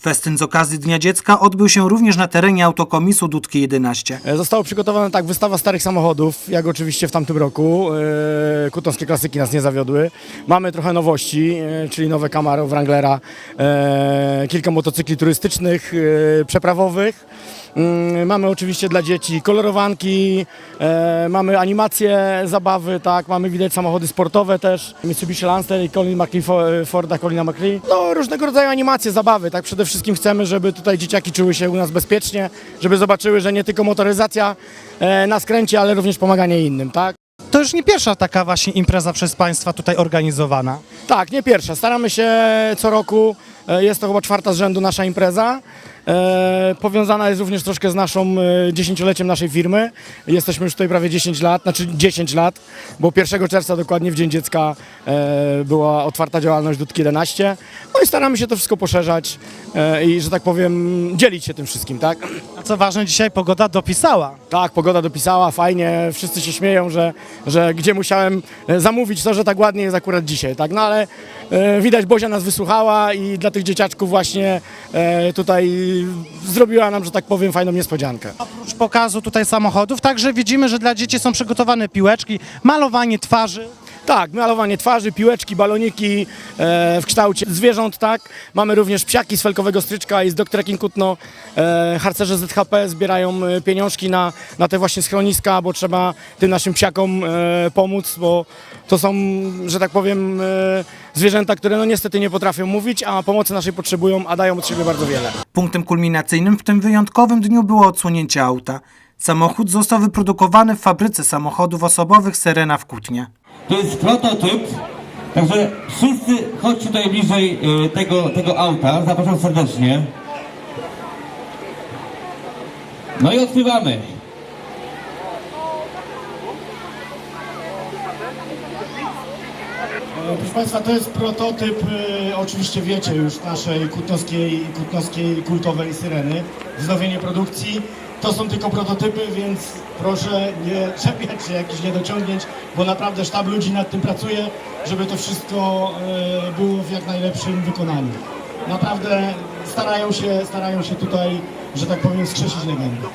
Festyn z okazji Dnia Dziecka odbył się również na terenie autokomisu Dudki 11. E, Została przygotowana tak wystawa starych samochodów, jak oczywiście w tamtym roku. E, Kutowskie klasyki nas nie zawiodły. Mamy trochę nowości, e, czyli nowe Camaro, Wranglera, kilka motocykli turystycznych, e, przeprawowych. Mm, Mamy oczywiście dla dzieci kolorowanki, e, mamy animacje, zabawy, tak, mamy widać samochody sportowe też, Mitsubishi Lancer i Colin McLean, Fo- Forda Colina McLean. No różnego rodzaju animacje, zabawy, tak, przede wszystkim chcemy, żeby tutaj dzieciaki czuły się u nas bezpiecznie, żeby zobaczyły, że nie tylko motoryzacja e, nas kręci, ale również pomaganie innym, tak. To już nie pierwsza taka właśnie impreza przez Państwa tutaj organizowana. Tak, nie pierwsza. Staramy się co roku. e, Jest to chyba czwarta z rzędu nasza impreza. E, powiązana jest również troszkę z naszą e, dziesięcioleciem naszej firmy. Jesteśmy już tutaj prawie 10 lat, znaczy 10 lat, bo 1 czerwca dokładnie w Dzień Dziecka e, była otwarta działalność Dudki 11. No i staramy się to wszystko poszerzać e, i, że tak powiem, dzielić się tym wszystkim, tak? A co ważne, dzisiaj pogoda dopisała. Tak, pogoda dopisała, fajnie, wszyscy się śmieją, że, że gdzie musiałem zamówić to, że tak ładnie jest akurat dzisiaj, tak, no ale e, widać Bozia nas wysłuchała i dla tych dzieciaczków właśnie e, tutaj zrobiła nam, że tak powiem, fajną niespodziankę. Oprócz pokazu tutaj samochodów, także widzimy, że dla dzieci są przygotowane piłeczki, malowanie twarzy. Tak, malowanie twarzy, piłeczki, baloniki e, w kształcie zwierząt, tak. Mamy również psiaki z felkowego stryczka i z Trekking Kutno. E, harcerze ZHP zbierają e, pieniążki na, na te właśnie schroniska, bo trzeba tym naszym psiakom e, pomóc, bo to są, że tak powiem, e, zwierzęta, które no niestety nie potrafią mówić, a pomocy naszej potrzebują, a dają od siebie bardzo wiele. Punktem kulminacyjnym w tym wyjątkowym dniu było odsłonięcie auta. Samochód został wyprodukowany w fabryce samochodów osobowych Serena w Kutnie. To jest prototyp, także wszyscy chodźcie tutaj bliżej y, tego, tego auta. Zapraszam serdecznie. No i odkrywamy. E, Proszę Państwa, to jest prototyp, e, oczywiście wiecie już, naszej kutnowskiej, kutnowskiej kultowej syreny. Wznowienie produkcji. To są tylko prototypy, więc proszę nie czepiać się jakichś niedociągnięć, bo naprawdę sztab ludzi nad tym pracuje, żeby to wszystko e, było w jak najlepszym wykonaniu. Naprawdę starają się, starają się tutaj, że tak powiem, skrzesić legendę.